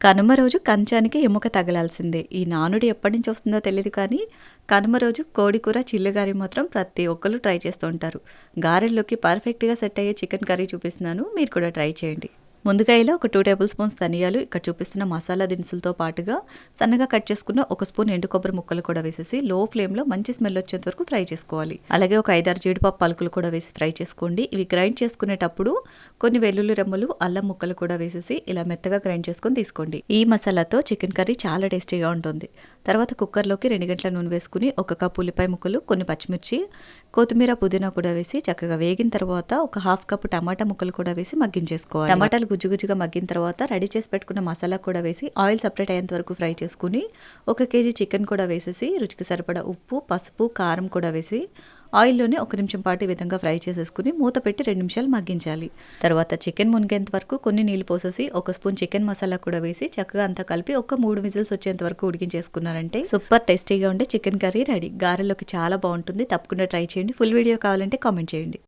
కనుమ రోజు కంచానికి ఎముక తగలాల్సిందే. ఈ నానుడి ఎప్పటి నుంచి వస్తుందో తెలియదు కానీ కనుమ రోజు కోడికూర చిల్లుగారి మాత్రం ప్రతి ఒక్కరు ట్రై చేస్తూ ఉంటారు. గారెల్లోకి పర్ఫెక్ట్గా సెట్ అయ్యే చికెన్ కర్రీ చూపిస్తున్నాను. మీరు కూడా ట్రై చేయండి. ముందుకాయలో ఒక టూ టేబుల్ స్పూన్స్ ధనియాలు ఇక్కడ చూపిస్తున్న మసాలా దినుసులతో పాటుగా సన్నగా కట్ చేసుకున్న ఒక స్పూన్ ఎండు కొబ్బరి ముక్కలు కూడా వేసేసి లో ఫ్లేమ్లో మంచి స్మెల్ వచ్చేంత వరకు ఫ్రై చేసుకోవాలి. అలాగే ఒక ఐదారు జీడిపప్పు పలుకులు కూడా వేసి ఫ్రై చేసుకోండి. ఇవి గ్రైండ్ చేసుకునేటప్పుడు కొన్ని వెల్లుల్లి రెమ్మలు అల్లం ముక్కలు కూడా వేసేసి ఇలా మెత్తగా గ్రైండ్ చేసుకొని తీసుకోండి. ఈ మసాలాతో చికెన్ కర్రీ చాలా టేస్టీగా ఉంటుంది. తర్వాత కుక్కర్లోకి రెండు గంటల నూనె వేసుకుని ఒక కప్పు ఉల్లిపాయ ముక్కలు కొన్ని పచ్చిమిర్చి కొత్తిమీర పుదీనా కూడా వేసి చక్కగా వేగిన తర్వాత ఒక హాఫ్ కప్ టమాటా ముక్కలు కూడా వేసి మగ్గించేసుకోవాలి. టమాటాలు గుజ్జు గుజ్జుగా మగ్గిన తర్వాత రెడీ చేసి పెట్టుకున్న మసాలా కూడా వేసి ఆయిల్ సపరేట్ అయ్యేంత వరకు ఫ్రై చేసుకుని ఒక కేజీ చికెన్ కూడా వేసేసి రుచికి సరిపడా ఉప్పు పసుపు కారం కూడా వేసి ఆయిల్లోనే ఒక నిమిషం పాటు ఈ విధంగా ఫ్రై చేసేసుకుని మూత పెట్టి రెండు నిమిషాలు మగ్గించాలి. తర్వాత చికెన్ మునిగేంత వరకు కొన్ని నీళ్ళు పోసేసి ఒక స్పూన్ చికెన్ మసాలా కూడా వేసి చక్కగా అంతా కలిపి ఒక మూడు విజిల్స్ వచ్చేంత వరకు ఉడికించేసుకున్నారంటే సూపర్ టేస్టీగా ఉండే చికెన్ కర్రీ రెడీ. గారెలోకి చాలా బాగుంటుంది. తప్పకుండా ట్రై చేయండి. ఫుల్ వీడియో కావాలంటే కామెంట్ చేయండి.